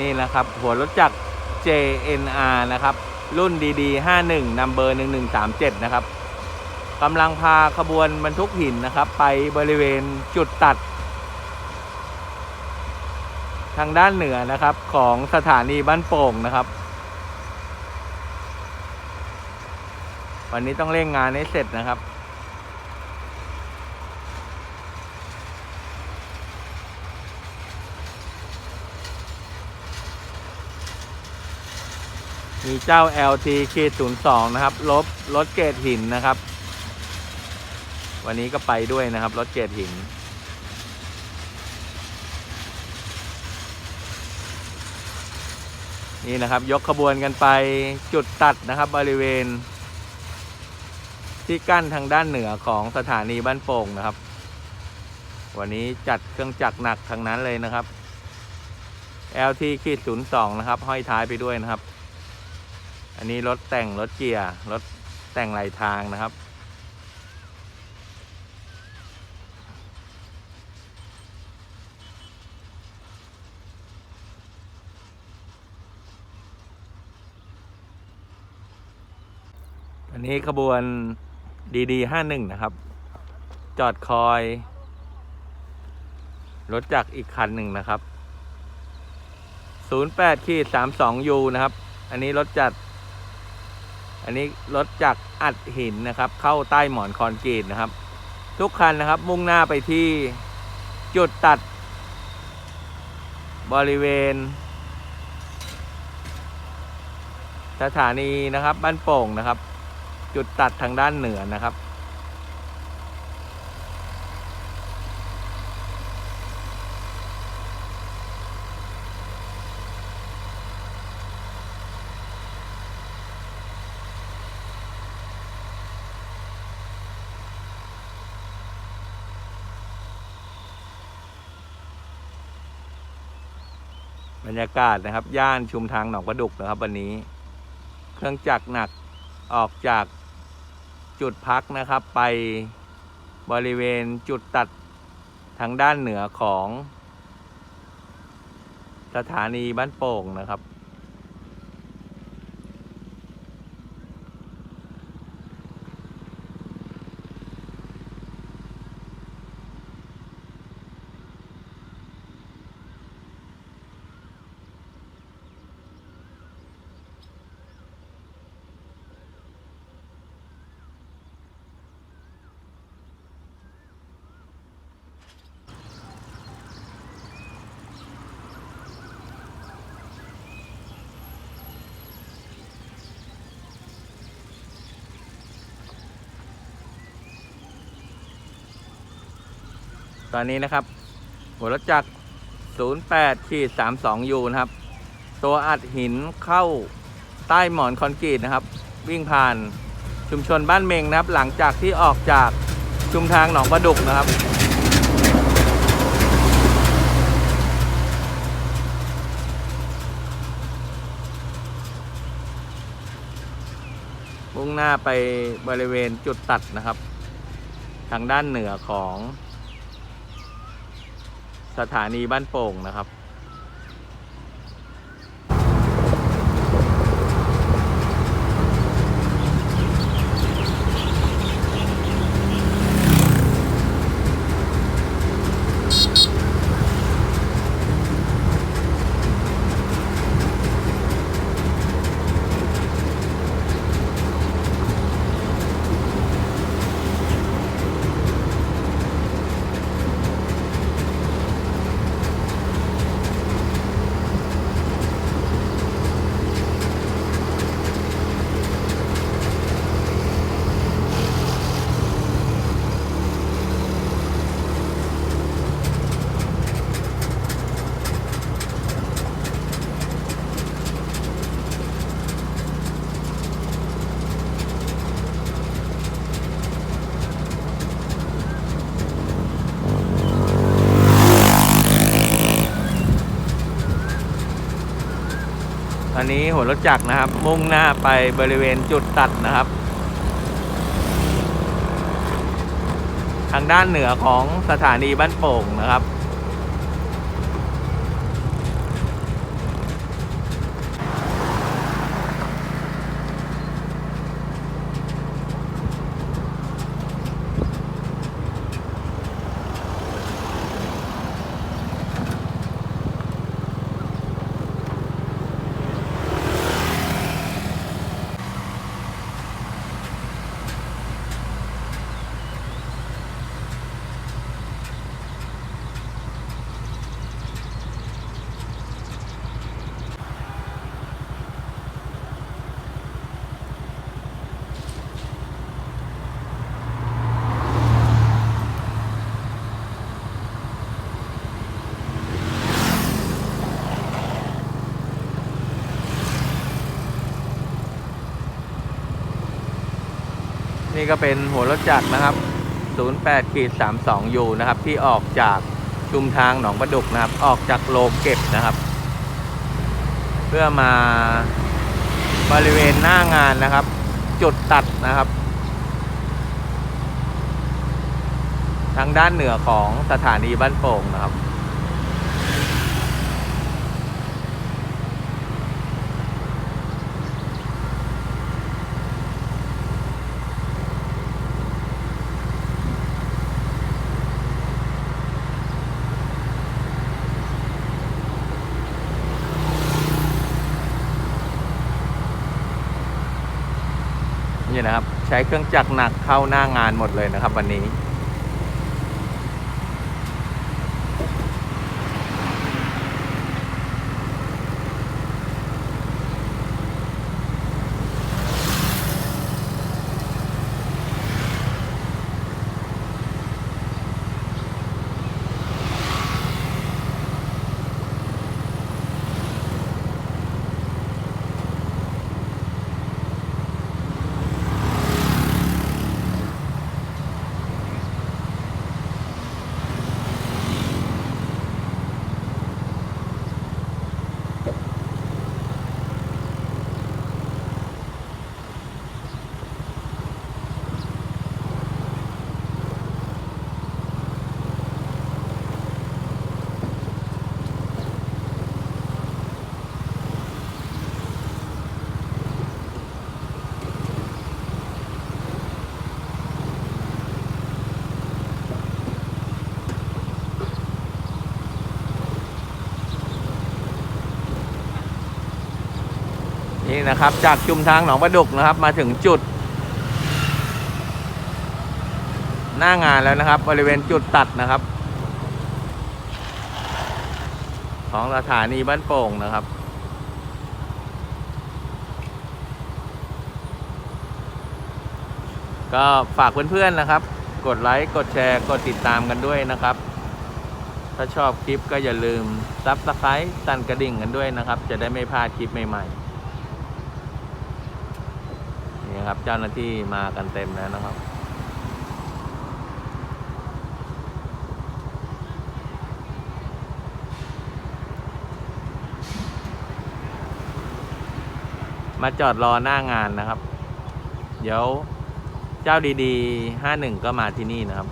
นี่นะครับ หัวรถจักร JNR นะครับ รุ่น DD 51 number 1137 นะครับกำลังพาขบวนบรรทุกหินนะครับ ไปบริเวณจุดตัด ทางด้านเหนือนะครับของสถานีบ้านโป่งนะครับ วันนี้ต้องเร่งงานให้เสร็จนะครับ มีเจ้า LT ขีด02 นะครับลบรถเกรดหินนะครับ วันนี้ก็ไปด้วยนะครับ รถเกรดหิน นี่นะครับ ยกขบวนกันไปจุดตัดนะครับบริเวณ ที่กั้นทางด้านเหนือของสถานีบ้านโป่งนะครับ วันนี้จัดเครื่องจักรหนักทางนั้นเลยนะครับ LT ขีด02 นะครับ ห้อยท้ายไปด้วยนะครับ อันนี้รถแต่งรถเกียร์ รถแต่งไหลทางนะครับ อันนี้ขบวนดีดีห้าหนึ่งนะครับ จอดคอย รถจักรอีกคันหนึ่งนะครับศูนย์แปดขีดสามสองยูนะครับ อันนี้รถจัด อันนี้รถจากอัดหินนะครับ เข้าใต้หมอนคอนกรีตนะครับ ทุกคันนะครับมุ่งหน้าไปที่จุดตัด บริเวณ สถานีนะครับ บ้านโป่งนะครับ จุดตัดทางด้านเหนือนะครับ บรรยากาศนะครับ ย่านชุมทางหนองประดุกนะครับวันนี้ เครื่องจักรหนักออกจากจุดพักนะครับ ไปบริเวณจุดตัดทางด้านเหนือของ สถานีบ้านโป่งนะครับ ตอนนี้นะครับ หัวรถจักร 08ขีด32ยูนะครับ ตัวอัดหินเข้าใต้หมอนคอนกรีตนะครับ วิ่งผ่านชุมชนบ้านเมงนะครับ หลังจากที่ออกจากชุมทางหนองประดุกนะครับ มุ่งหน้าไปบริเวณจุดตัดนะครับ ทางด้านเหนือของ สถานีบ้านโป่งนะครับ อันนี้หัวรถจักรนะครับ มุ่งหน้าไปบริเวณจุดตัดนะครับ ทางด้านเหนือของสถานีบ้านโป่งนะครับ นี่ก็เป็นหัวรถจักรนะครับ 08ขีด32ยูนะครับ ที่ออกจากชุมทางหนองประดุกนะครับ ออกจากโรงเก็บนะครับ เพื่อมาบริเวณหน้างานนะครับ จุดตัดนะครับ ทางด้านเหนือของสถานีบ้านโป่งนะครับ นี่นะครับ ใช้เครื่องจักรหนักเข้าหน้างานหมดเลยนะครับ วันนี้ นี่นะครับ จากชุมทางหนองประดุกนะครับ มาถึงจุด หน้างานแล้วนะครับ บริเวณจุดตัดนะครับ ของสถานีบ้านโป่งนะครับก็ฝากเพื่อนๆนะครับ กดไลค์ กดแชร์ กดติดตามกันด้วยนะครับ ถ้าชอบคลิปก็อย่าลืมซับสไครต์สั่นกระดิ่งกันด้วยนะครับ จะได้ไม่พลาดคลิปใหม่ๆ ครับ เจ้าหน้าที่มากันเต็มแล้วนะครับ มาจอดรอหน้างานนะครับ เดี๋ยวเจ้าดีๆ 51 ก็มาที่นี่นะครับ